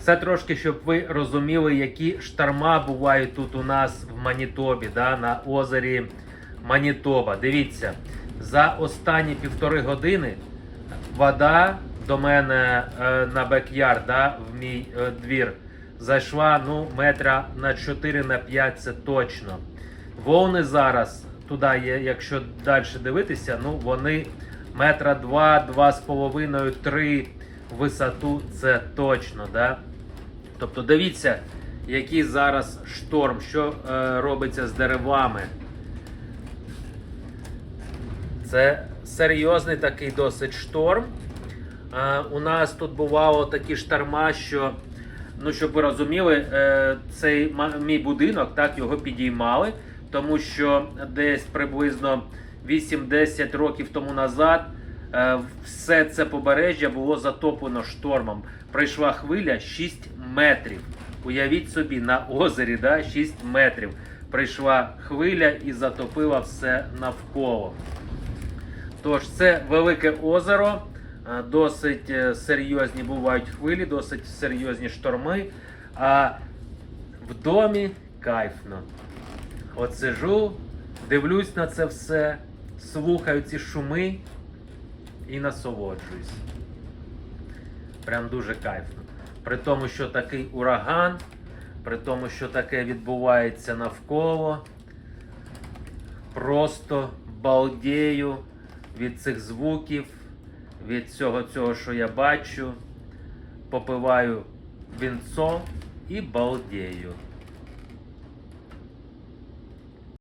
Це трошки, щоб ви розуміли, які шторма бувають тут у нас в Манітобі, да, на озері Манітоба. Дивіться, за останні півтори години вода до мене е, на бек-ярд, да, в мій е, двір, зайшла ну, метра на 4 на 5, це точно. Волни зараз туди є, якщо далі дивитися, ну вони метра два, два з половиною, три в висоту, це точно. Да? Тобто дивіться, який зараз шторм, що е, робиться з деревами. Це серйозний такий досить шторм. Е, у нас тут бувало такі шторма, що, ну, щоб ви розуміли, е, цей мій будинок, так, його підіймали, тому що десь приблизно 8-10 років тому назад е, все це побережжя було затоплено штормом. Прийшла хвиля 6 метрів. Уявіть собі, на озері да, 6 метрів. Прийшла хвиля і затопила все навколо. Тож це велике озеро, е, досить е, серйозні бувають хвилі, досить серйозні шторми. А в домі кайфно. От сижу, дивлюсь на це все, слухаю ці шуми і насолоджуюсь. Прям дуже кайфно. При тому, що такий ураган, при тому, що таке відбувається навколо. Просто балдею від цих звуків, від всього цього, що я бачу. Попиваю вінцо і балдею.